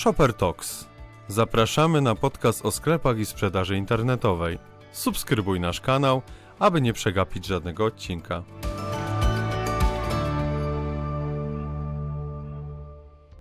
Shopper Talks. Zapraszamy na podcast o sklepach i sprzedaży internetowej. Subskrybuj nasz kanał, aby nie przegapić żadnego odcinka.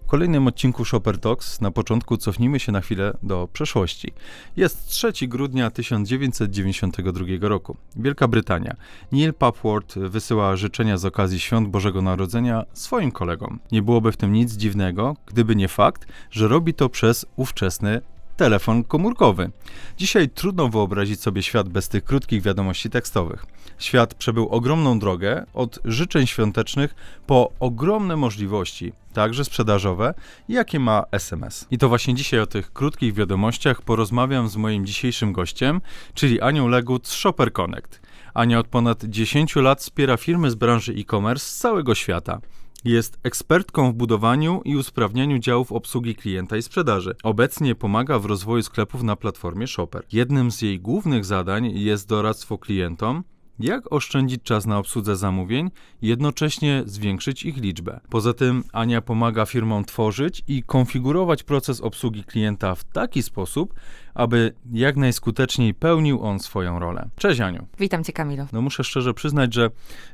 Kolejnym odcinku Shopper Talks na początku cofnijmy się na chwilę do przeszłości. Jest 3 grudnia 1992 roku. Wielka Brytania. Neil Papworth wysyła życzenia z okazji świąt Bożego Narodzenia swoim kolegom. Nie byłoby w tym nic dziwnego, gdyby nie fakt, że robi to przez ówczesny telefon komórkowy. Dzisiaj trudno wyobrazić sobie świat bez tych krótkich wiadomości tekstowych. Świat przebył ogromną drogę od życzeń świątecznych po ogromne możliwości, także sprzedażowe, jakie ma SMS. I to właśnie dzisiaj o tych krótkich wiadomościach porozmawiam z moim dzisiejszym gościem, czyli Anią Legut z Shopper Connect. Ania od ponad 10 lat wspiera firmy z branży e-commerce z całego świata. Jest ekspertką w budowaniu i usprawnianiu działów obsługi klienta i sprzedaży. Obecnie pomaga w rozwoju sklepów na platformie Shopper. Jednym z jej głównych zadań jest doradztwo klientom, jak oszczędzić czas na obsłudze zamówień i jednocześnie zwiększyć ich liczbę. Poza tym Ania pomaga firmom tworzyć i konfigurować proces obsługi klienta w taki sposób, aby jak najskuteczniej pełnił on swoją rolę. Cześć Aniu. Witam Cię, Kamilu. No muszę szczerze przyznać, że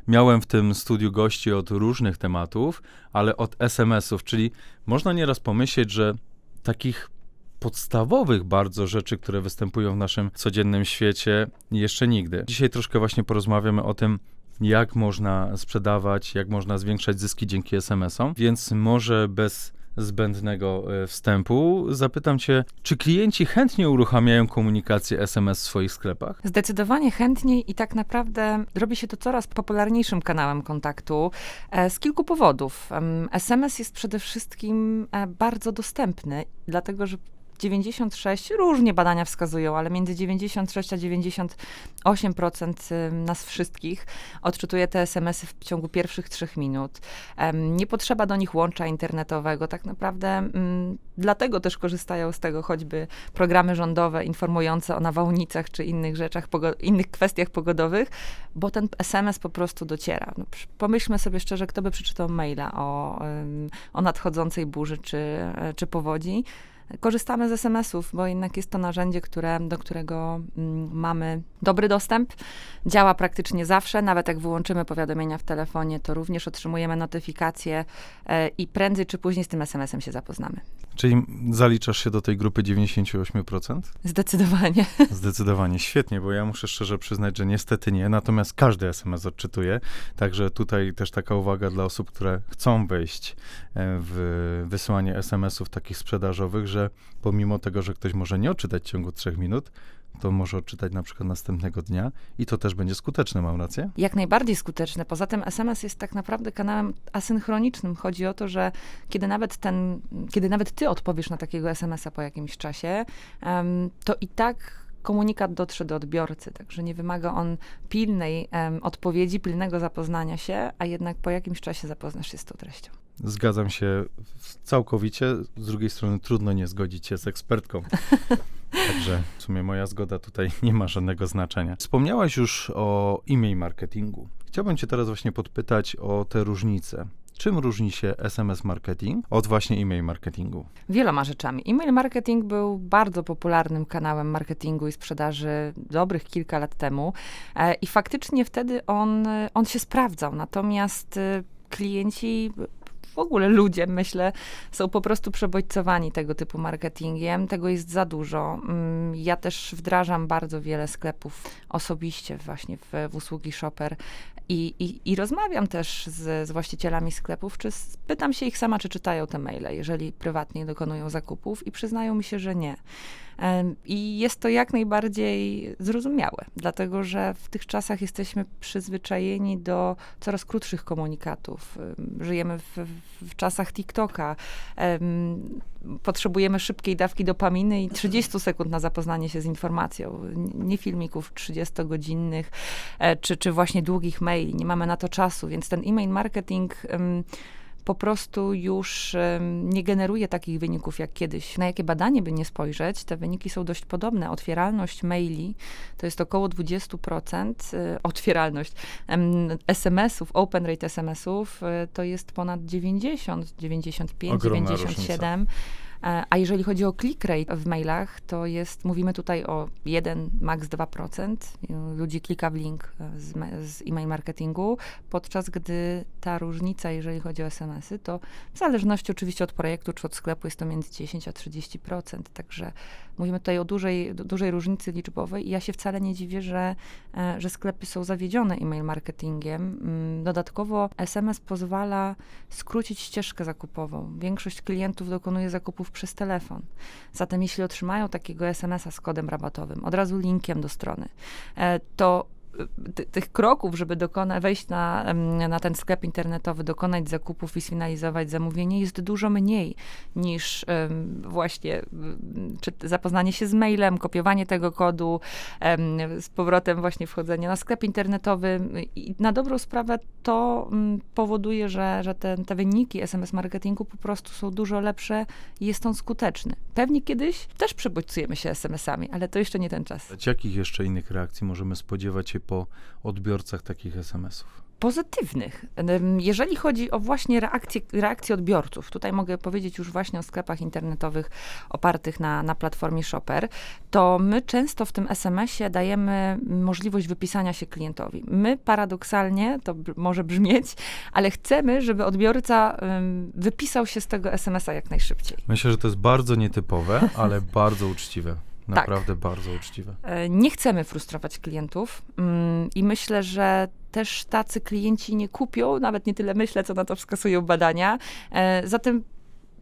miałem w tym studiu gości od różnych tematów, ale od SMS-ów, czyli można nieraz pomyśleć, że takich podstawowych bardzo rzeczy, które występują w naszym codziennym świecie, jeszcze nigdy. Dzisiaj troszkę właśnie porozmawiamy o tym, jak można sprzedawać, jak można zwiększać zyski dzięki SMS-om, więc może bez zbędnego e, wstępu zapytam Cię, czy klienci chętnie uruchamiają komunikację SMS w swoich sklepach? Zdecydowanie chętniej i tak naprawdę robi się to coraz popularniejszym kanałem kontaktu e, z kilku powodów. SMS jest przede wszystkim e, bardzo dostępny, dlatego że 96, różnie badania wskazują, ale między 96 a 98% nas wszystkich odczytuje te SMS-y w ciągu pierwszych trzech minut. Nie potrzeba do nich łącza internetowego. Tak naprawdę mm, dlatego też korzystają z tego choćby programy rządowe informujące o nawałnicach czy innych rzeczach, innych kwestiach pogodowych, bo ten SMS po prostu dociera. No, pomyślmy sobie szczerze, kto by przeczytał maila o, o nadchodzącej burzy czy, czy powodzi korzystamy z SMS-ów, bo jednak jest to narzędzie, które, do którego mm, mamy dobry dostęp. Działa praktycznie zawsze, nawet jak wyłączymy powiadomienia w telefonie, to również otrzymujemy notyfikacje e, i prędzej czy później z tym SMS-em się zapoznamy. Czyli zaliczasz się do tej grupy 98%? Zdecydowanie. Zdecydowanie, świetnie, bo ja muszę szczerze przyznać, że niestety nie, natomiast każdy SMS odczytuje, także tutaj też taka uwaga dla osób, które chcą wejść e, w wysyłanie SMS-ów takich sprzedażowych, że pomimo tego, że ktoś może nie odczytać w ciągu trzech minut, to może odczytać na przykład następnego dnia i to też będzie skuteczne, mam rację? Jak najbardziej skuteczne. Poza tym SMS jest tak naprawdę kanałem asynchronicznym. Chodzi o to, że kiedy nawet ten, kiedy nawet ty odpowiesz na takiego SMS-a po jakimś czasie, um, to i tak komunikat dotrze do odbiorcy, także nie wymaga on pilnej um, odpowiedzi, pilnego zapoznania się, a jednak po jakimś czasie zapoznasz się z tą treścią. Zgadzam się całkowicie. Z drugiej strony trudno nie zgodzić się z ekspertką. Także w sumie moja zgoda tutaj nie ma żadnego znaczenia. Wspomniałaś już o e-mail marketingu. Chciałbym Cię teraz właśnie podpytać o te różnice. Czym różni się SMS marketing od właśnie e-mail marketingu? Wieloma rzeczami. E-mail marketing był bardzo popularnym kanałem marketingu i sprzedaży dobrych kilka lat temu e, i faktycznie wtedy on, on się sprawdzał. Natomiast e, klienci w ogóle ludzie, myślę, są po prostu przebodźcowani tego typu marketingiem. Tego jest za dużo. Mm, ja też wdrażam bardzo wiele sklepów osobiście właśnie w, w usługi shopper i, i, i rozmawiam też z, z, właścicielami sklepów, czy pytam się ich sama, czy czytają te maile, jeżeli prywatnie dokonują zakupów i przyznają mi się, że nie. I jest to jak najbardziej zrozumiałe, dlatego że w tych czasach jesteśmy przyzwyczajeni do coraz krótszych komunikatów. Żyjemy w, w czasach TikToka. Potrzebujemy szybkiej dawki dopaminy i 30 sekund na zapoznanie się z informacją. Nie filmików 30-godzinnych, e, czy, czy właśnie długich maili. Nie mamy na to czasu, więc ten e-mail marketing po prostu już nie generuje takich wyników jak kiedyś. Na jakie badanie by nie spojrzeć, te wyniki są dość podobne. Otwieralność maili to jest około 20%, y, otwieralność SMS-ów, open rate SMS-ów y, to jest ponad 90, 95, Ogromna 97. Różnica. E, A jeżeli chodzi o click rate w mailach, to jest, mówimy tutaj o 1, max 2% ludzi klika w link e, z, z e-mail marketingu, podczas gdy ta różnica, jeżeli chodzi o SMS-y, to w zależności oczywiście od projektu czy od sklepu jest to między 10 a 30%. Także mówimy tutaj o dużej, du- dużej różnicy liczbowej i ja się wcale nie dziwię, że, e, że sklepy są zawiedzione e-mail marketingiem. Mm, Dodatkowo SMS pozwala skrócić ścieżkę zakupową. Większość klientów dokonuje zakupów przez telefon. Zatem jeśli otrzymają takiego SMS-a z kodem rabatowym, od razu linkiem do strony, e, to tych kroków, żeby dokona, wejść na, na ten sklep internetowy, dokonać zakupów i sfinalizować zamówienie jest dużo mniej niż em, właśnie m, czy zapoznanie się z mailem, kopiowanie tego kodu, em, z powrotem właśnie wchodzenie na sklep internetowy i na dobrą sprawę to mm, powoduje, że, że te, te wyniki SMS marketingu po prostu są dużo lepsze i jest on skuteczny. Pewnie kiedyś też przebodźcujemy się SMS-ami, ale to jeszcze nie ten czas. Jakich jeszcze innych reakcji możemy spodziewać się po odbiorcach takich SMS-ów? pozytywnych. Jeżeli chodzi o właśnie reakcje, reakcje odbiorców, tutaj mogę powiedzieć już właśnie o sklepach internetowych opartych na, na platformie Shopper, to my często w tym SMS-ie dajemy możliwość wypisania się klientowi. My paradoksalnie, to może brzmieć, ale chcemy, żeby odbiorca wypisał się z tego SMS-a jak najszybciej. Myślę, że to jest bardzo nietypowe, ale bardzo uczciwe. Naprawdę bardzo uczciwe. E, Nie chcemy frustrować klientów mm, i myślę, że też tacy klienci nie kupią, nawet nie tyle myślę, co na to wskazują badania. E, Zatem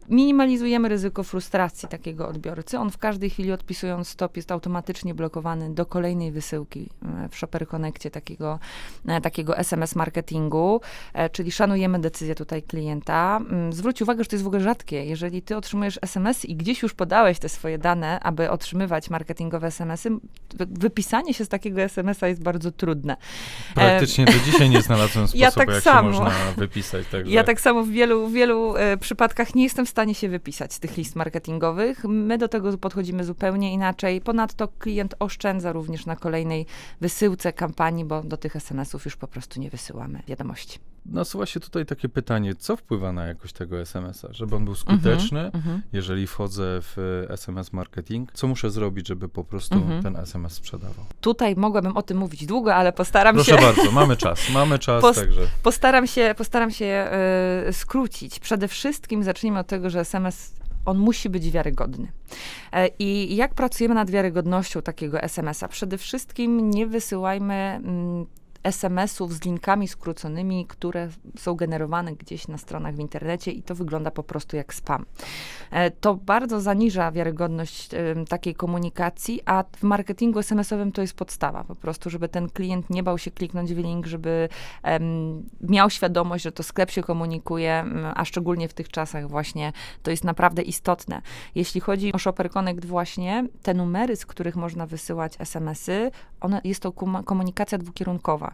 minimalizujemy ryzyko frustracji takiego odbiorcy. On w każdej chwili odpisując stop jest automatycznie blokowany do kolejnej wysyłki e, w Shopper Connectie takiego, e, takiego SMS marketingu, e, czyli szanujemy decyzję tutaj klienta. Mm, Zwróć uwagę, że to jest w ogóle rzadkie. Jeżeli ty otrzymujesz SMS i gdzieś już podałeś te swoje dane, aby otrzymywać marketingowe SMS-y, wy- wypisanie się z takiego SMS-a jest bardzo trudne. Praktycznie do dzisiaj nie znalazłem sposobu, Ja tak jak samo. się można wypisać. Także Ja tak samo w wielu, wielu przypadkach nie jestem w stanie się wypisać z tych list marketingowych. My do tego podchodzimy zupełnie inaczej. Ponadto klient oszczędza również na kolejnej wysyłce kampanii, bo do tych SMS-ów już po prostu nie wysyłamy wiadomości. nasuwa się tutaj takie pytanie, co wpływa na jakość tego SMS-a? Żeby on był skuteczny, Mhm. jeżeli wchodzę w SMS marketing, co muszę zrobić, żeby po prostu Mhm. ten SMS sprzedawał? Tutaj mogłabym o tym mówić długo, ale postaram Proszę się. bardzo, mamy czas, mamy czas, Post- także Postaram się, postaram się e, skrócić. Przede wszystkim zacznijmy od tego, że SMS on musi być wiarygodny. E, I jak pracujemy nad wiarygodnością takiego SMS-a? Przede wszystkim nie wysyłajmy mm, SMS-ów z linkami skróconymi, które są generowane gdzieś na stronach w internecie i to wygląda po prostu jak spam. E, To bardzo zaniża wiarygodność takiej komunikacji, a w marketingu SMS-owym to jest podstawa po prostu, żeby ten klient nie bał się kliknąć w link, żeby miał świadomość, że to sklep się komunikuje, a szczególnie w tych czasach właśnie to jest naprawdę istotne. Jeśli chodzi o Shopper Connect właśnie, te numery, z których można wysyłać SMS-y, one, jest to komunikacja dwukierunkowa.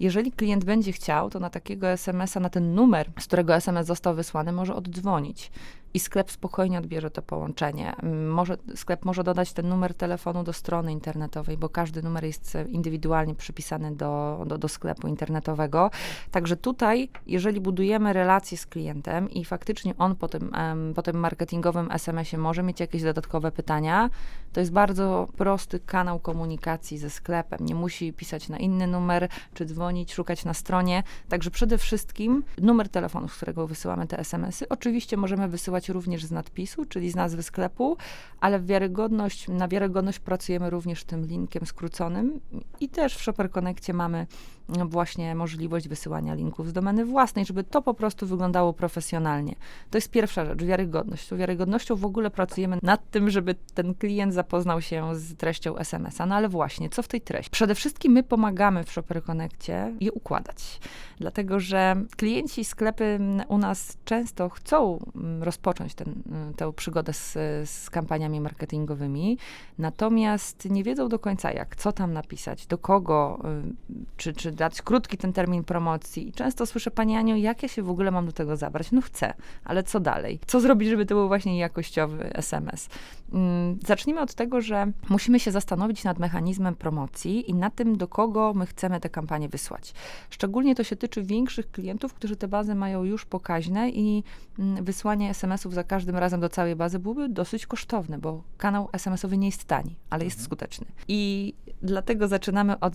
Jeżeli klient będzie chciał, to na takiego SMS-a, na ten numer, z którego SMS został wysłany, może oddzwonić. I sklep spokojnie odbierze to połączenie. Może, sklep może dodać ten numer telefonu do strony internetowej, bo każdy numer jest indywidualnie przypisany do, do, do sklepu internetowego. Także tutaj, jeżeli budujemy relację z klientem i faktycznie on po tym, po tym marketingowym SMS-ie może mieć jakieś dodatkowe pytania, to jest bardzo prosty kanał komunikacji ze sklepem. Nie musi pisać na inny numer, czy dzwonić, szukać na stronie. Także przede wszystkim numer telefonu, z którego wysyłamy te SMS-y. Oczywiście możemy wysyłać również z nadpisu, czyli z nazwy sklepu, ale wiarygodność, na wiarygodność pracujemy również tym linkiem skróconym i też w Shopper Connectie mamy właśnie możliwość wysyłania linków z domeny własnej, żeby to po prostu wyglądało profesjonalnie. To jest pierwsza rzecz, wiarygodność. Z wiarygodnością w ogóle pracujemy nad tym, żeby ten klient zapoznał się z treścią SMS-a. No ale właśnie, co w tej treści? Przede wszystkim my pomagamy w Shopper Connectie je układać, dlatego że klienci, sklepy u nas często chcą mm, rozpocząć ten, mm, tę przygodę z, z kampaniami marketingowymi, natomiast nie wiedzą do końca jak, co tam napisać, do kogo, y, czy, czy dać krótki ten termin promocji. I często słyszę, Pani Aniu, jak ja się w ogóle mam do tego zabrać? No chcę, ale co dalej? Co zrobić, żeby to był właśnie jakościowy SMS? Mm, zacznijmy od tego, że musimy się zastanowić nad mechanizmem promocji i nad tym, do kogo my chcemy tę kampanię wysłać. Szczególnie to się tyczy większych klientów, którzy te bazy mają już pokaźne i mm, wysłanie SMS-ów za każdym razem do całej bazy byłoby dosyć kosztowne, bo kanał SMS-owy nie jest tani, ale jest skuteczny. I dlatego zaczynamy od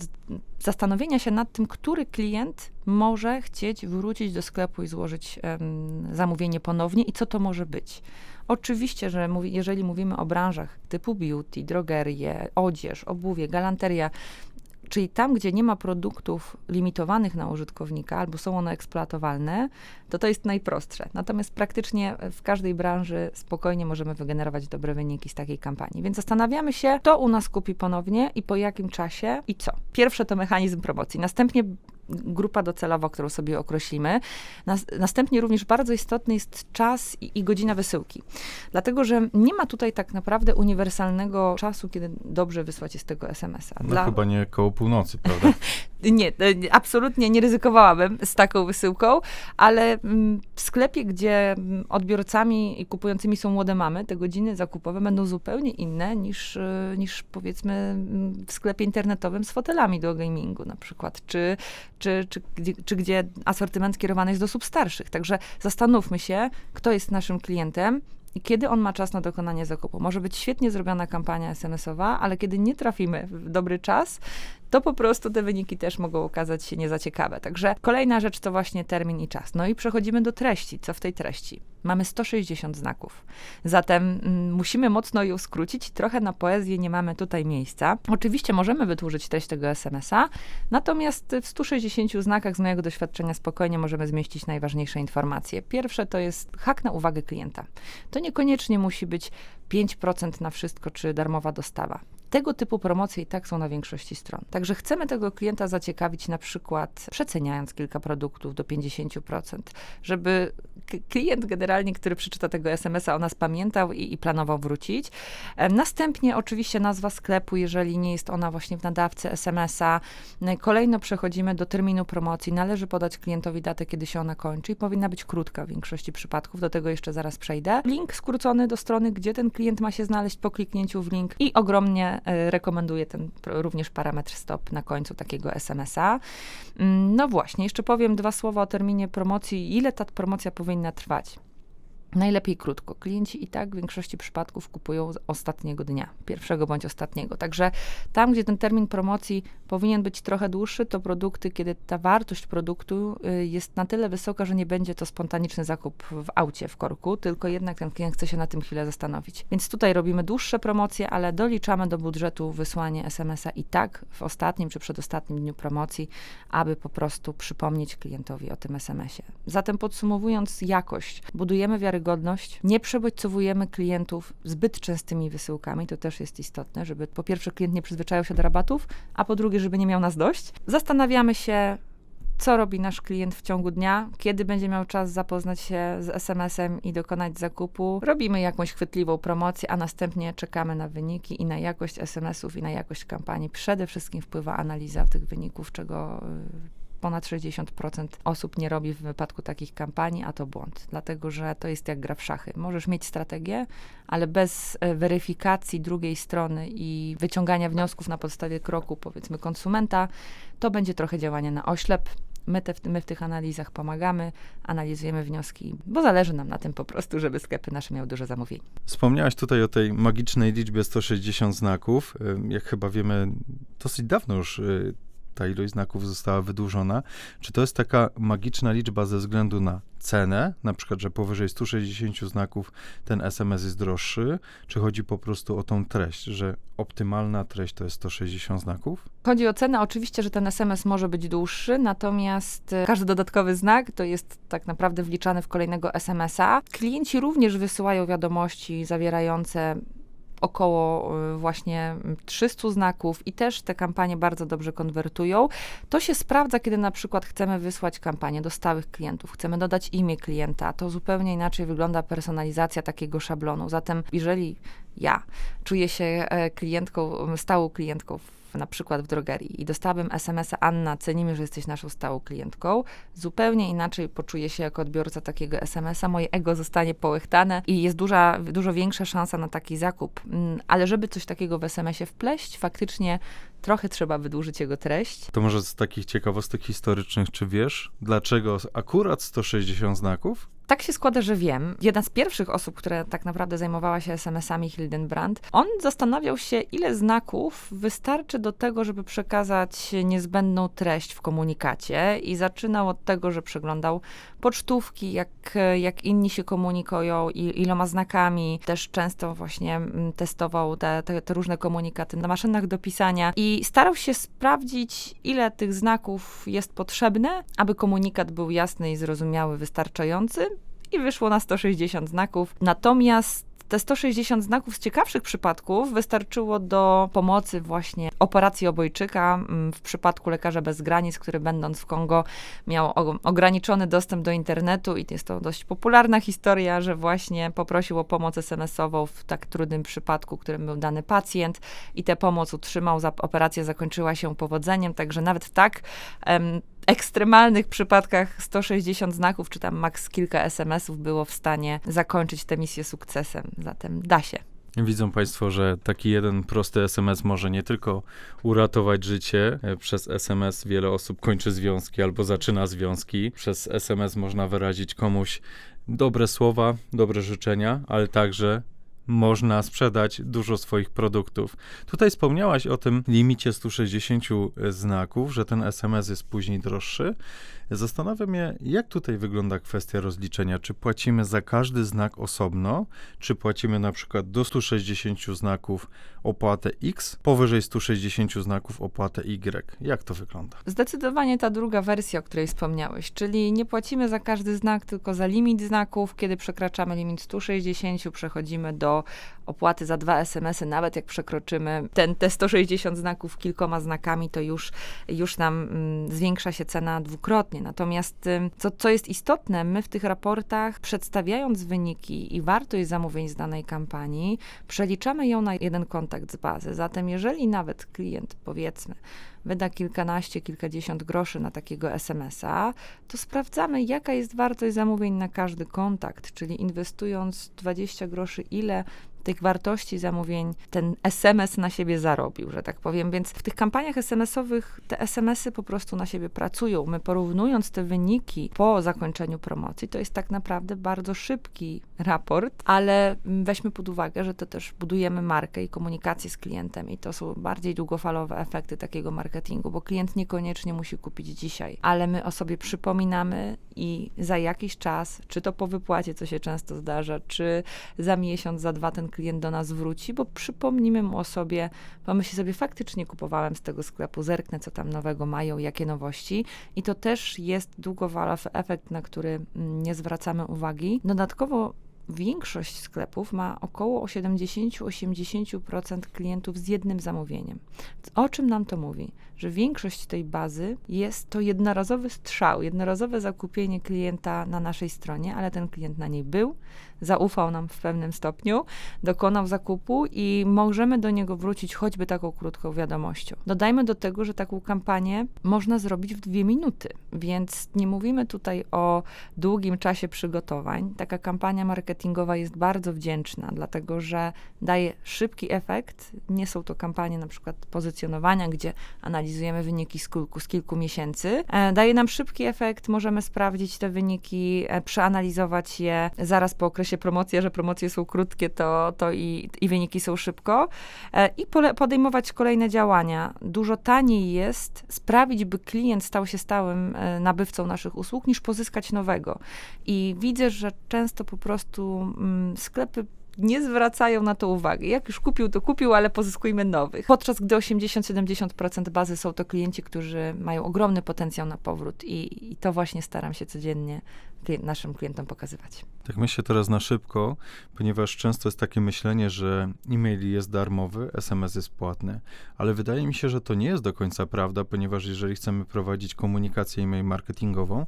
zastanowienia się nad tym, który klient może chcieć wrócić do sklepu i złożyć em, zamówienie ponownie i co to może być. Oczywiście, że mówi, jeżeli mówimy o branżach typu beauty, drogerie, odzież, obuwie, galanteria, czyli tam, gdzie nie ma produktów limitowanych na użytkownika albo są one eksploatowalne, to to jest najprostsze. Natomiast praktycznie w każdej branży spokojnie możemy wygenerować dobre wyniki z takiej kampanii. Więc zastanawiamy się, kto u nas kupi ponownie i po jakim czasie i co. Pierwsze to mechanizm promocji. Następnie grupa docelowa, którą sobie określimy. Nas, następnie również bardzo istotny jest czas i, i, godzina wysyłki. Dlatego, że nie ma tutaj tak naprawdę uniwersalnego czasu, kiedy dobrze wysłać jest tego SMS-a. No Dla... chyba nie koło północy, prawda? nie, absolutnie nie ryzykowałabym z taką wysyłką, ale mm, w sklepie, gdzie mm, odbiorcami i kupującymi są młode mamy, te godziny zakupowe będą zupełnie inne niż, y, niż powiedzmy mm, w sklepie internetowym z fotelami do gamingu na przykład, czy, czy, czy, czy, czy gdzie asortyment kierowany jest do osób starszych. Także zastanówmy się, kto jest naszym klientem, i kiedy on ma czas na dokonanie zakupu. Może być świetnie zrobiona kampania SMS-owa, ale kiedy nie trafimy w dobry czas, to po prostu te wyniki też mogą okazać się nie za ciekawe. Także kolejna rzecz to właśnie termin i czas. No i przechodzimy do treści. Co w tej treści? Mamy 160 znaków. Zatem mm, musimy mocno ją skrócić. Trochę na poezję nie mamy tutaj miejsca. Oczywiście możemy wydłużyć treść tego SMS-a, natomiast w 160 znakach z mojego doświadczenia spokojnie możemy zmieścić najważniejsze informacje. Pierwsze to jest hak na uwagę klienta. To niekoniecznie musi być 5% na wszystko, czy darmowa dostawa. Tego typu promocje i tak są na większości stron. Także chcemy tego klienta zaciekawić na przykład przeceniając kilka produktów do 50%, żeby klient generalnie, który przeczyta tego SMS-a o nas pamiętał i, i planował wrócić. Następnie oczywiście nazwa sklepu, jeżeli nie jest ona właśnie w nadawcy SMS-a. Kolejno przechodzimy do terminu promocji. Należy podać klientowi datę, kiedy się ona kończy i powinna być krótka w większości przypadków. Do tego jeszcze zaraz przejdę. Link skrócony do strony, gdzie ten klient ma się znaleźć po kliknięciu w link i ogromnie e, rekomenduję ten również parametr stop na końcu takiego SMS-a. No właśnie, jeszcze powiem dwa słowa o terminie promocji. Ile ta promocja powinna trwać? Najlepiej krótko. Klienci i tak w większości przypadków kupują ostatniego dnia, pierwszego bądź ostatniego. Także tam, gdzie ten termin promocji powinien być trochę dłuższy, to produkty, kiedy ta wartość produktu y, jest na tyle wysoka, że nie będzie to spontaniczny zakup w aucie, w korku, tylko jednak ten klient chce się na tym chwilę zastanowić. Więc tutaj robimy dłuższe promocje, ale doliczamy do budżetu wysłanie SMS-a i tak w ostatnim czy przedostatnim dniu promocji, aby po prostu przypomnieć klientowi o tym SMS-ie. Zatem podsumowując jakość, budujemy wiarygodność wiarygodność. Nie przebodźcowujemy klientów zbyt częstymi wysyłkami, to też jest istotne, żeby po pierwsze klient nie przyzwyczajał się do rabatów, a po drugie, żeby nie miał nas dość. Zastanawiamy się, co robi nasz klient w ciągu dnia, kiedy będzie miał czas zapoznać się z SMS-em i dokonać zakupu. Robimy jakąś chwytliwą promocję, a następnie czekamy na wyniki i na jakość SMS-ów i na jakość kampanii. Przede wszystkim wpływa analiza tych wyników, czego y, ponad 60% osób nie robi w wypadku takich kampanii, a to błąd, dlatego że to jest jak gra w szachy. Możesz mieć strategię, ale bez e, weryfikacji drugiej strony i wyciągania wniosków na podstawie kroku, powiedzmy, konsumenta, to będzie trochę działanie na oślep. My, te, my w tych analizach pomagamy, analizujemy wnioski, bo zależy nam na tym po prostu, żeby sklepy nasze miały dużo zamówień. Wspomniałaś tutaj o tej magicznej liczbie 160 znaków. Jak chyba wiemy, dosyć dawno już y, ta ilość znaków została wydłużona. Czy to jest taka magiczna liczba ze względu na cenę, na przykład, że powyżej 160 znaków ten SMS jest droższy, czy chodzi po prostu o tą treść, że optymalna treść to jest 160 znaków? Chodzi o cenę, oczywiście, że ten SMS może być dłuższy, natomiast e, każdy dodatkowy znak to jest tak naprawdę wliczany w kolejnego SMS-a. Klienci również wysyłają wiadomości zawierające około y, właśnie 300 znaków i też te kampanie bardzo dobrze konwertują. To się sprawdza, kiedy na przykład chcemy wysłać kampanię do stałych klientów, chcemy dodać imię klienta, to zupełnie inaczej wygląda personalizacja takiego szablonu. Zatem jeżeli ja czuję się e, klientką, stałą klientką na przykład w drogerii i dostałabym SMS-a Anna, cenimy, że jesteś naszą stałą klientką, zupełnie inaczej poczuję się jako odbiorca takiego SMS-a, moje ego zostanie połechtane i jest duża, dużo większa szansa na taki zakup. Mm, Ale żeby coś takiego w SMS-ie wpleść, faktycznie trochę trzeba wydłużyć jego treść. To może z takich ciekawostek historycznych, czy wiesz, dlaczego akurat 160 znaków? Tak się składa, że wiem. Jedna z pierwszych osób, która tak naprawdę zajmowała się SMS-ami, Hildenbrand, on zastanawiał się, ile znaków wystarczy do tego, żeby przekazać niezbędną treść w komunikacie i zaczynał od tego, że przeglądał pocztówki, jak, jak inni się komunikują, i, iloma znakami. Też często właśnie mm, testował te, te, te różne komunikaty na maszynach do pisania i starał się sprawdzić, ile tych znaków jest potrzebne, aby komunikat był jasny i zrozumiały, wystarczający i wyszło na 160 znaków. Natomiast te 160 znaków z ciekawszych przypadków wystarczyło do pomocy właśnie operacji obojczyka mm, w przypadku lekarza bez granic, który będąc w Kongo miał ograniczony dostęp do internetu i jest to dość popularna historia, że właśnie poprosił o pomoc SMS-ową w tak trudnym przypadku, którym był dany pacjent i tę pomoc utrzymał, operacja zakończyła się powodzeniem, także nawet tak ekstremalnych przypadkach 160 znaków, czy tam maks kilka SMS-ów było w stanie zakończyć tę misję sukcesem. Zatem da się. Widzą Państwo, że taki jeden prosty SMS może nie tylko uratować życie. E, przez SMS wiele osób kończy związki albo zaczyna związki. Przez SMS można wyrazić komuś dobre słowa, dobre życzenia, ale także można sprzedać dużo swoich produktów. Tutaj wspomniałaś o tym limicie 160 znaków, że ten SMS jest później droższy. Zastanawiam się, jak tutaj wygląda kwestia rozliczenia. Czy płacimy za każdy znak osobno, czy płacimy na przykład do 160 znaków opłatę X, powyżej 160 znaków opłatę Y. Jak to wygląda? Zdecydowanie ta druga wersja, o której wspomniałeś, czyli nie płacimy za każdy znak, tylko za limit znaków. Kiedy przekraczamy limit 160, przechodzimy do opłaty za dwa SMS-y, nawet jak przekroczymy ten, te 160 znaków kilkoma znakami, to już, już nam mm, zwiększa się cena dwukrotnie. Natomiast co, co jest istotne, my w tych raportach, przedstawiając wyniki i wartość zamówień z danej kampanii, przeliczamy ją na jeden kontakt z bazy. Zatem jeżeli nawet klient, powiedzmy, wyda kilkanaście, kilkadziesiąt groszy na takiego SMS-a, to sprawdzamy, jaka jest wartość zamówień na każdy kontakt, czyli inwestując 20 groszy, ile tych wartości zamówień ten SMS na siebie zarobił, że tak powiem. Więc w tych kampaniach SMS-owych te SMS-y po prostu na siebie pracują. My porównując te wyniki po zakończeniu promocji, to jest tak naprawdę bardzo szybki raport, ale weźmy pod uwagę, że to też budujemy markę i komunikację z klientem i to są bardziej długofalowe efekty takiego marketingu, bo klient niekoniecznie musi kupić dzisiaj, ale my o sobie przypominamy i za jakiś czas, czy to po wypłacie, co się często zdarza, czy za miesiąc, za dwa ten klient do nas wróci, bo przypomnimy mu o sobie, pomyśli sobie, faktycznie kupowałem z tego sklepu, zerknę, co tam nowego mają, jakie nowości. I to też jest długofalowy efekt, na który mm, nie zwracamy uwagi. Dodatkowo większość sklepów ma około 70-80% klientów z jednym zamówieniem. O czym nam to mówi? Że większość tej bazy jest to jednorazowy strzał, jednorazowe zakupienie klienta na naszej stronie, ale ten klient na niej był, zaufał nam w pewnym stopniu, dokonał zakupu i możemy do niego wrócić choćby taką krótką wiadomością. Dodajmy do tego, że taką kampanię można zrobić w dwie minuty, więc nie mówimy tutaj o długim czasie przygotowań. Taka kampania marketingowa jest bardzo wdzięczna, dlatego że daje szybki efekt. Nie są to kampanie na przykład pozycjonowania, gdzie analizujemy wyniki z kilku, z kilku miesięcy. E, daje nam szybki efekt, możemy sprawdzić te wyniki, e, przeanalizować je zaraz po okresie się promocja, że promocje są krótkie, to, to i, i wyniki są szybko. E, I pole, podejmować kolejne działania. Dużo taniej jest sprawić, by klient stał się stałym nabywcą naszych usług, niż pozyskać nowego. I widzę, że często po prostu mm, sklepy nie zwracają na to uwagi. Jak już kupił, to kupił, ale pozyskujmy nowych. Podczas gdy 80-70% bazy są to klienci, którzy mają ogromny potencjał na powrót i, i to właśnie staram się codziennie naszym klientom pokazywać. Tak myślę teraz na szybko, ponieważ często jest takie myślenie, że e-mail jest darmowy, SMS jest płatny, ale wydaje mi się, że to nie jest do końca prawda, ponieważ jeżeli chcemy prowadzić komunikację e-mail marketingową,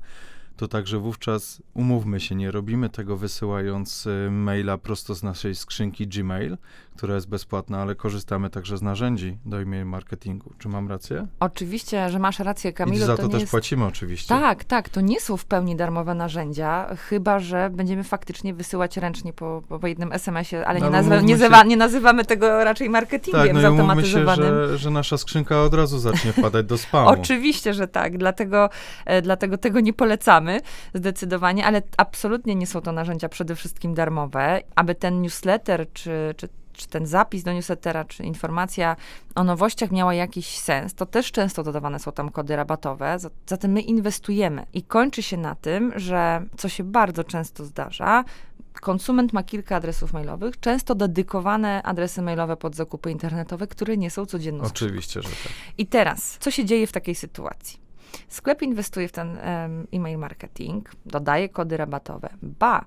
to także wówczas umówmy się, nie robimy tego wysyłając y, maila prosto z naszej skrzynki Gmail, która jest bezpłatna, ale korzystamy także z narzędzi do e-mail marketingu. Czy mam rację? Oczywiście, że masz rację, Kamilu. I za to, nie też jest... płacimy oczywiście. Tak, tak, to nie są w pełni darmowe narzędzia, chyba że będziemy faktycznie wysyłać ręcznie po, po jednym SMS-ie, ale No, nie, umówmy nie, się- nie nazywamy tego raczej marketingiem Tak, no umówmy się, zautomatyzowanym. że, że nasza skrzynka od razu zacznie wpadać do spamu. Oczywiście, że tak, dlatego, e, dlatego tego nie polecamy zdecydowanie, ale absolutnie nie są to narzędzia przede wszystkim darmowe. Aby ten newsletter, czy, czy, czy ten zapis do newslettera, czy informacja o nowościach miała jakiś sens, to też często dodawane są tam kody rabatowe, za- zatem my inwestujemy. I kończy się na tym, że co się bardzo często zdarza, konsument ma kilka adresów mailowych, często dedykowane adresy mailowe pod zakupy internetowe, które nie są codzienną Oczywiście, że tak. i teraz, co się dzieje w takiej sytuacji? Sklep inwestuje w ten em, e-mail marketing, dodaje kody rabatowe. Ba,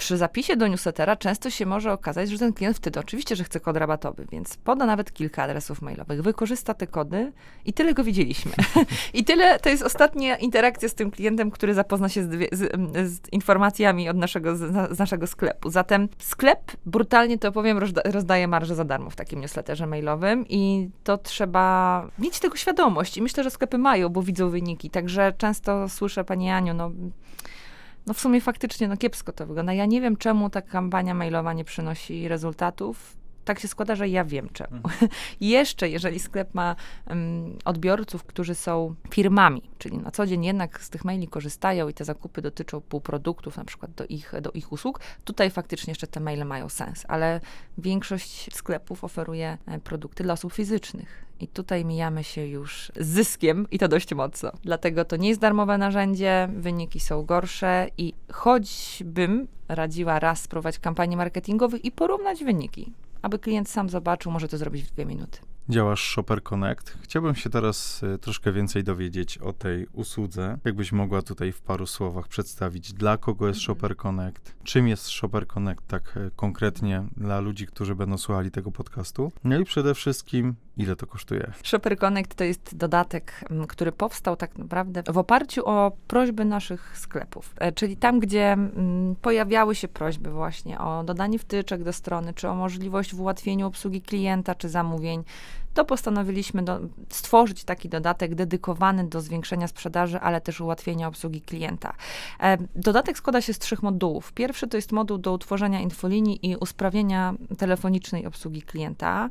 przy zapisie do newslettera często się może okazać, że ten klient wtedy oczywiście, że chce kod rabatowy, więc poda nawet kilka adresów mailowych, wykorzysta te kody i tyle go widzieliśmy. I tyle, to jest ostatnia interakcja z tym klientem, który zapozna się z, dwie, z, em, z informacjami od naszego, z, z naszego sklepu. Zatem sklep, brutalnie to powiem, rozda, rozdaje marżę za darmo w takim newsletterze mailowym i to trzeba mieć tego świadomość. I myślę, że sklepy mają, bo widzą wyniki. Także często słyszę, Pani Aniu, no no w sumie faktycznie, no kiepsko to wygląda. Ja nie wiem, czemu ta kampania mailowa nie przynosi rezultatów. Tak się składa, że ja wiem czemu. Jeszcze, jeżeli sklep ma em, odbiorców, którzy są firmami, czyli na co dzień jednak z tych maili korzystają i te zakupy dotyczą półproduktów, na przykład do ich, do ich usług, tutaj faktycznie jeszcze te maile mają sens, ale większość sklepów oferuje e, produkty dla osób fizycznych. I tutaj mijamy się już z zyskiem i to dość mocno. Dlatego to nie jest darmowe narzędzie, wyniki są gorsze i choćbym radziła raz spróbować kampanii marketingowych i porównać wyniki, aby klient sam zobaczył, może to zrobić w dwie minuty. Działasz Shopper Connect. Chciałbym się teraz y, troszkę więcej dowiedzieć o tej usłudze. Jakbyś mogła tutaj w paru słowach przedstawić, dla kogo jest Shopper Connect, czym jest Shopper Connect tak y, konkretnie dla ludzi, którzy będą słuchali tego podcastu. No i przede wszystkim, ile to kosztuje. Shopper Connect to jest dodatek, m, który powstał tak naprawdę w oparciu o prośby naszych sklepów. E, Czyli tam, gdzie mm, pojawiały się prośby właśnie o dodanie wtyczek do strony, czy o możliwość w ułatwieniu obsługi klienta, czy zamówień, to postanowiliśmy do, stworzyć taki dodatek dedykowany do zwiększenia sprzedaży, ale też ułatwienia obsługi klienta. E, Dodatek składa się z trzech modułów. Pierwszy to jest moduł do utworzenia infolinii i usprawnienia telefonicznej obsługi klienta.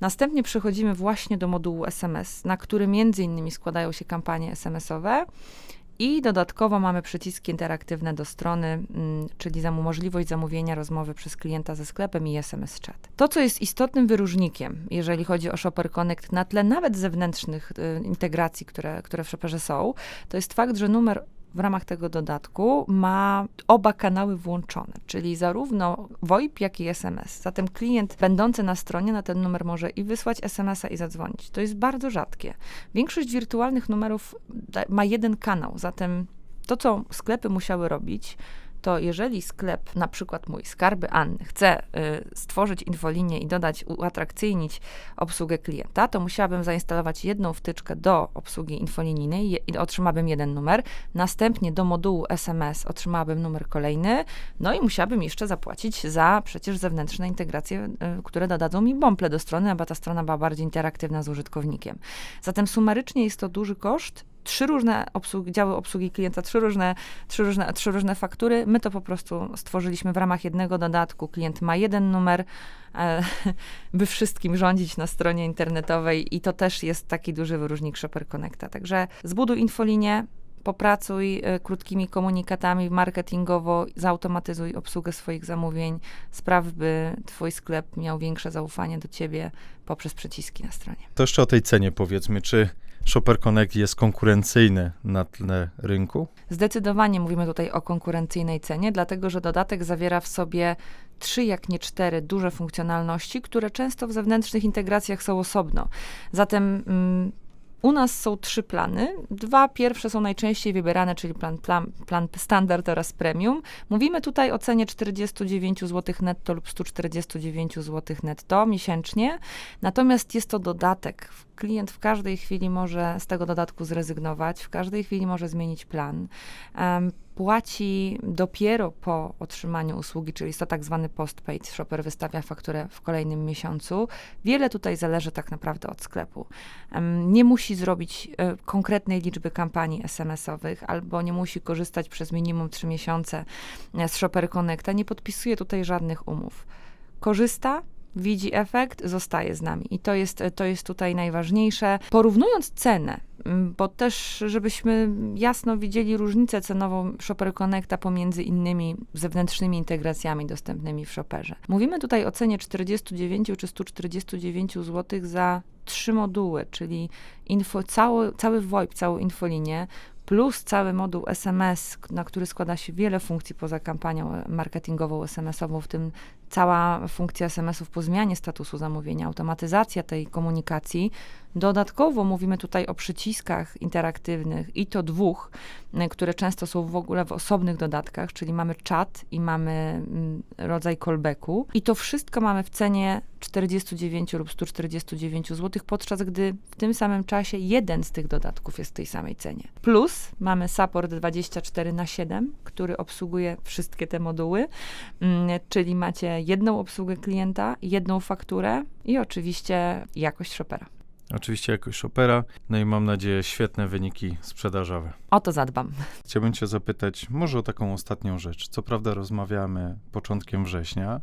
Następnie przechodzimy właśnie do modułu SMS, na który między innymi składają się kampanie SMS-owe. I dodatkowo mamy przyciski interaktywne do strony, mm, czyli za możliwość zamówienia rozmowy przez klienta ze sklepem i SMS chat. To, co jest istotnym wyróżnikiem, jeżeli chodzi o Shopper Connect na tle nawet zewnętrznych y, integracji, które, które w Shopperze są, to jest fakt, że numer w ramach tego dodatku ma oba kanały włączone, czyli zarówno VoIP, jak i SMS. Zatem klient będący na stronie na ten numer może i wysłać SMS-a i zadzwonić. To jest bardzo rzadkie. Większość wirtualnych numerów ma jeden kanał, zatem to, co sklepy musiały robić, to jeżeli sklep, na przykład mój Skarby Anny, chce y, stworzyć infolinię i dodać, uatrakcyjnić obsługę klienta, to musiałabym zainstalować jedną wtyczkę do obsługi infolinijnej i otrzymałabym jeden numer, następnie do modułu SMS otrzymałabym numer kolejny, no i musiałabym jeszcze zapłacić za przecież zewnętrzne integracje, y, które dodadzą mi bąple do strony, aby ta strona była bardziej interaktywna z użytkownikiem. Zatem sumarycznie jest to duży koszt, trzy różne obsługi, działy obsługi klienta, trzy różne, trzy, różne, trzy różne faktury. My to po prostu stworzyliśmy w ramach jednego dodatku. Klient ma jeden numer, e, by wszystkim rządzić na stronie internetowej i to też jest taki duży wyróżnik Shopper Connecta. Także zbuduj infolinię, popracuj e, krótkimi komunikatami marketingowo, zautomatyzuj obsługę swoich zamówień, spraw, by twój sklep miał większe zaufanie do ciebie poprzez przyciski na stronie. To jeszcze o tej cenie powiedzmy, czy Shopper Connect jest konkurencyjny na tle rynku? Zdecydowanie mówimy tutaj o konkurencyjnej cenie, dlatego że dodatek zawiera w sobie trzy, jak nie cztery duże funkcjonalności, które często w zewnętrznych integracjach są osobno. Zatem mm, U nas są trzy plany. Dwa pierwsze są najczęściej wybierane, czyli plan, plan, plan standard oraz premium. Mówimy tutaj o cenie 49 zł netto lub 149 zł netto miesięcznie. Natomiast jest to dodatek. Klient w każdej chwili może z tego dodatku zrezygnować, w każdej chwili może zmienić plan. Um, płaci dopiero po otrzymaniu usługi, czyli jest to tak zwany postpaid. Shopper wystawia fakturę w kolejnym miesiącu. Wiele tutaj zależy tak naprawdę od sklepu. Nie musi zrobić e, konkretnej liczby kampanii SMS-owych albo nie musi korzystać przez minimum 3 miesiące e, z Shopper Connecta. Nie podpisuje tutaj żadnych umów. Korzysta, widzi efekt, zostaje z nami. I to jest, to jest tutaj najważniejsze. Porównując cenę, bo też, żebyśmy jasno widzieli różnicę cenową Shopper Connecta pomiędzy innymi zewnętrznymi integracjami dostępnymi w Shopperze. Mówimy tutaj o cenie 49 czy 149 zł za trzy moduły, czyli info, cały, cały VoIP, całą infolinię, plus cały moduł SMS, na który składa się wiele funkcji poza kampanią marketingową SMS-ową, w tym cała funkcja SMS-ów po zmianie statusu zamówienia, automatyzacja tej komunikacji. Dodatkowo mówimy tutaj o przyciskach interaktywnych i to dwóch, które często są w ogóle w osobnych dodatkach, czyli mamy czat i mamy mm, rodzaj callbacku. I to wszystko mamy w cenie 49 lub 149 zł, podczas gdy w tym samym czasie jeden z tych dodatków jest w tej samej cenie. Plus mamy support 24 na 7, który obsługuje wszystkie te moduły, mm, czyli macie jedną obsługę klienta, jedną fakturę i oczywiście jakość shopera. Oczywiście jakość shopera, no i mam nadzieję świetne wyniki sprzedażowe. O to zadbam. Chciałbym Cię zapytać może o taką ostatnią rzecz. Co prawda rozmawiamy początkiem września,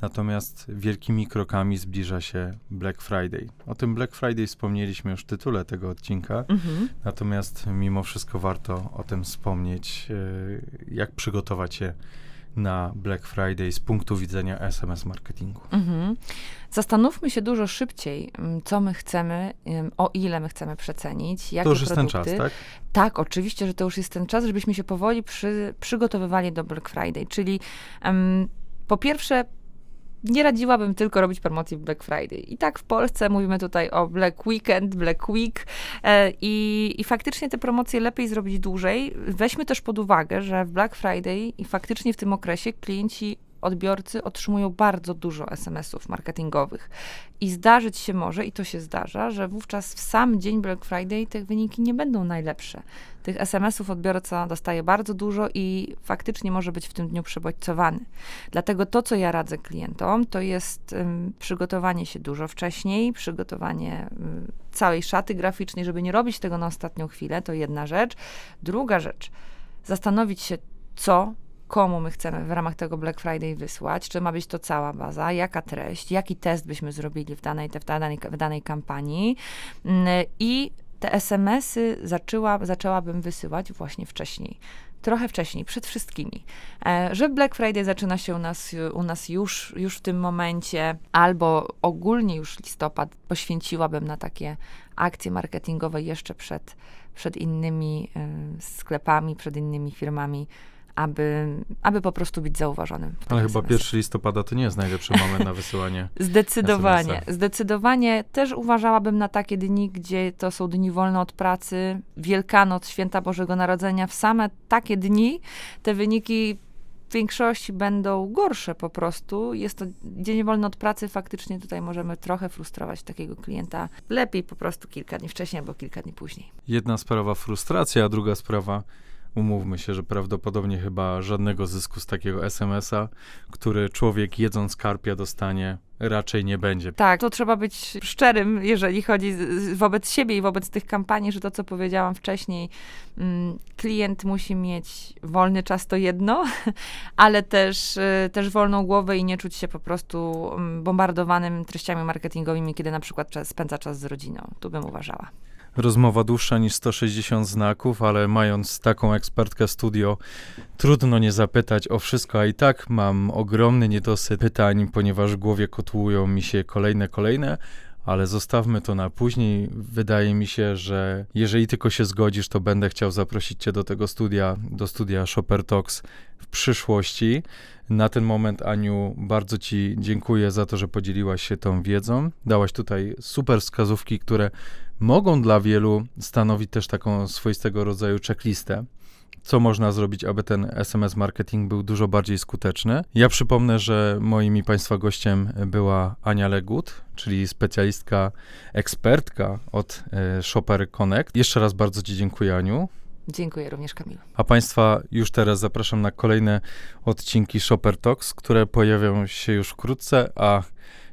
natomiast wielkimi krokami zbliża się Black Friday. O tym Black Friday wspomnieliśmy już w tytule tego odcinka, mhm. natomiast mimo wszystko warto o tym wspomnieć, e, jak przygotować się na Black Friday z punktu widzenia SMS marketingu. Mhm. Zastanówmy się dużo szybciej, mm, co my chcemy, o ile my chcemy przecenić, jakie To już produkty. jest ten czas, tak? Tak, oczywiście, że to już jest ten czas, żebyśmy się powoli przy, przygotowywali do Black Friday, czyli um, po pierwsze nie radziłabym tylko robić promocji w Black Friday. I tak w Polsce mówimy tutaj o Black Weekend, Black Week e, i, i faktycznie te promocje lepiej zrobić dłużej. Weźmy też pod uwagę, że w Black Friday i faktycznie w tym okresie klienci odbiorcy otrzymują bardzo dużo SMS-ów marketingowych. I zdarzyć się może, i to się zdarza, że wówczas w sam dzień Black Friday te wyniki nie będą najlepsze. Tych SMS-ów odbiorca dostaje bardzo dużo i faktycznie może być w tym dniu przebodźcowany. Dlatego to, co ja radzę klientom, to jest um, przygotowanie się dużo wcześniej, przygotowanie um, całej szaty graficznej, żeby nie robić tego na ostatnią chwilę, to jedna rzecz. Druga rzecz, zastanowić się, co komu my chcemy w ramach tego Black Friday wysłać, czy ma być to cała baza, jaka treść, jaki test byśmy zrobili w danej, w danej, w danej kampanii mm, i te SMS-y zaczęła, zaczęłabym wysyłać właśnie wcześniej trochę wcześniej, przed wszystkimi. E, że Black Friday zaczyna się u nas, u nas już, już w tym momencie, albo ogólnie już listopad poświęciłabym na takie akcje marketingowe jeszcze przed, przed innymi y, sklepami, przed innymi firmami aby, aby po prostu być zauważonym. Ale chyba 1 listopada to nie jest najlepszy moment na wysyłanie. Zdecydowanie. SMS-a. Zdecydowanie też uważałabym na takie dni, gdzie to są dni wolne od pracy, Wielkanoc, Święta Bożego Narodzenia. W same takie dni te wyniki w większości będą gorsze po prostu. Jest to dzień wolny od pracy, faktycznie tutaj możemy trochę frustrować takiego klienta. Lepiej po prostu kilka dni wcześniej albo kilka dni później. Jedna sprawa frustracja, a druga sprawa umówmy się, że prawdopodobnie chyba żadnego zysku z takiego SMS-a, który człowiek jedząc karpia dostanie, raczej nie będzie. Tak, to trzeba być szczerym, jeżeli chodzi wobec siebie i wobec tych kampanii, że to, co powiedziałam wcześniej, mm, klient musi mieć wolny czas, to jedno, ale też, y, też wolną głowę i nie czuć się po prostu mm, bombardowanym treściami marketingowymi, kiedy na przykład spędza czas z rodziną. Tu bym uważała rozmowa dłuższa niż 160 znaków, ale mając taką ekspertkę studio, trudno nie zapytać o wszystko, a i tak mam ogromny niedosyt pytań, ponieważ w głowie kotłują mi się kolejne, kolejne, ale zostawmy to na później. Wydaje mi się, że jeżeli tylko się zgodzisz, to będę chciał zaprosić Cię do tego studia, do studia Shopper Talks w przyszłości. Na ten moment, Aniu, bardzo Ci dziękuję za to, że podzieliłaś się tą wiedzą. Dałaś tutaj super wskazówki, które mogą dla wielu stanowić też taką swoistego rodzaju checklistę co można zrobić, aby ten SMS marketing był dużo bardziej skuteczny. Ja przypomnę, że moim i Państwa gościem była Ania Legut, czyli specjalistka, ekspertka od e, Shopper Connect. Jeszcze raz bardzo Ci dziękuję, Aniu. Dziękuję również, Kamilu. A Państwa już teraz zapraszam na kolejne odcinki Shopper Talks, które pojawią się już wkrótce, a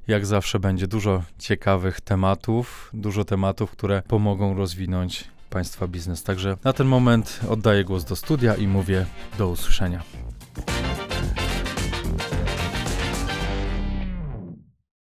jak zawsze będzie dużo ciekawych tematów, dużo tematów, które pomogą rozwinąć Państwa biznes. Także na ten moment oddaję głos do studia i mówię do usłyszenia.